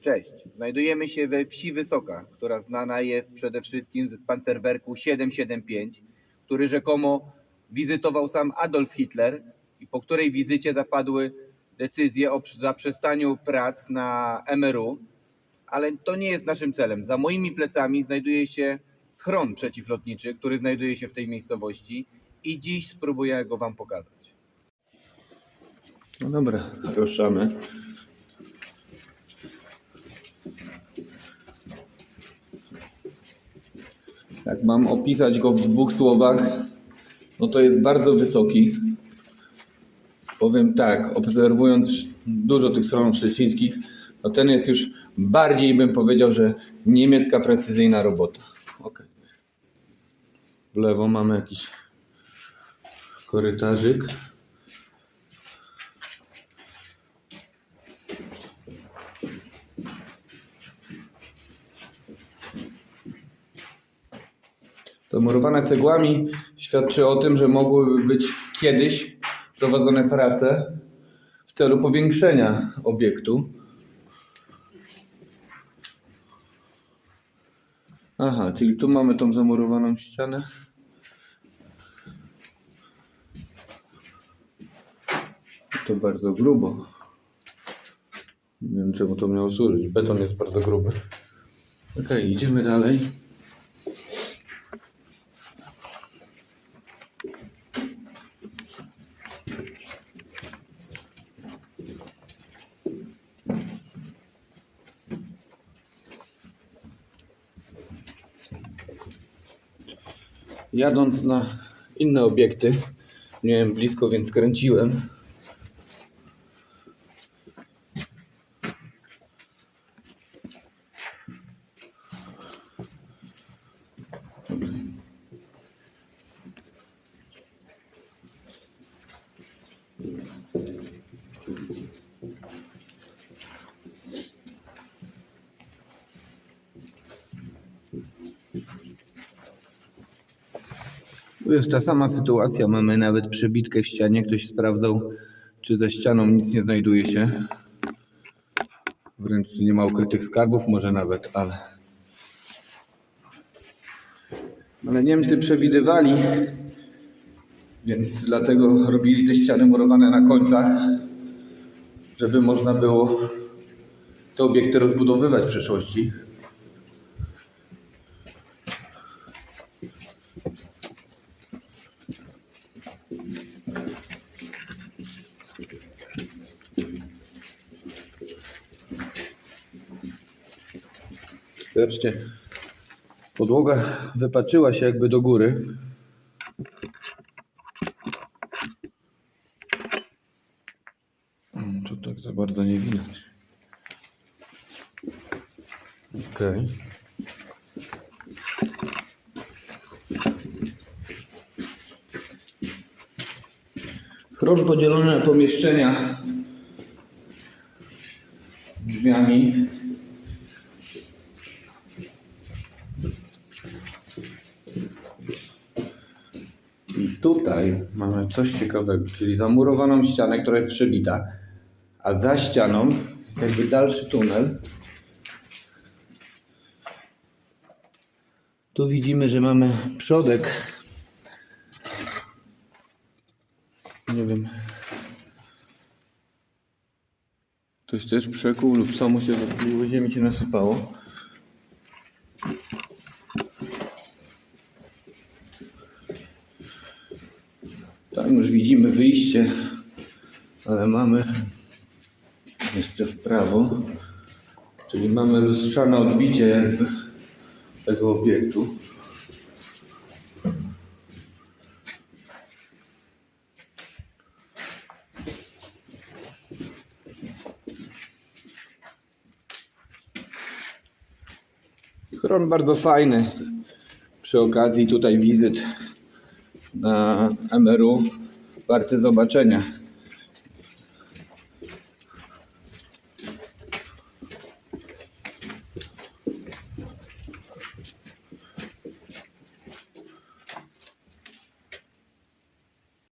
Cześć. Znajdujemy się we wsi Wysoka, która znana jest przede wszystkim ze pancerwerku 775, który rzekomo wizytował sam Adolf Hitler i po której wizycie zapadły decyzje o zaprzestaniu prac na MRU, ale to nie jest naszym celem. Za moimi plecami znajduje się schron przeciwlotniczy, który znajduje się w tej miejscowości i dziś spróbuję go Wam pokazać. No dobra, ruszamy. Jak mam opisać go w dwóch słowach, no to jest bardzo wysoki. Powiem tak, obserwując dużo tych stronów szczecińskich, no ten jest już bardziej bym powiedział, że niemiecka precyzyjna robota. Ok. W lewo mamy jakiś korytarzyk. Zamurowane cegłami świadczy o tym, że mogłyby być kiedyś prowadzone prace w celu powiększenia obiektu. Aha, czyli tu mamy tą zamurowaną ścianę. To bardzo grubo. Nie wiem czemu to miało służyć. Beton jest bardzo gruby. Okej, idziemy dalej. Jadąc na inne obiekty, miałem blisko, więc kręciłem. Tu jest ta sama sytuacja. Mamy nawet przebitkę w ścianie. Ktoś sprawdzał, czy za ścianą nic nie znajduje się. Wręcz nie ma ukrytych skarbów, może nawet, ale. Ale Niemcy przewidywali, więc dlatego robili te ściany murowane na końcach, żeby można było te obiekty rozbudowywać w przyszłości. Zobaczcie, podłoga wypaczyła się jakby do góry. Mm, Tu tak za bardzo nie widać. Okej. Schron podzielony na pomieszczenia drzwiami. I tutaj mamy coś ciekawego, czyli zamurowaną ścianę, która jest przebita, a za ścianą jest jakby dalszy tunel. Tu widzimy, że mamy przodek. Nie wiem. Ktoś też przekuł lub samo się zakuło, ziemi się nasypało. Tam już widzimy wyjście, ale mamy jeszcze w prawo, czyli mamy lustrzane odbicie jakby tego obiektu. Schron bardzo fajny. Przy okazji tutaj wizyt na MRU warty zobaczenia.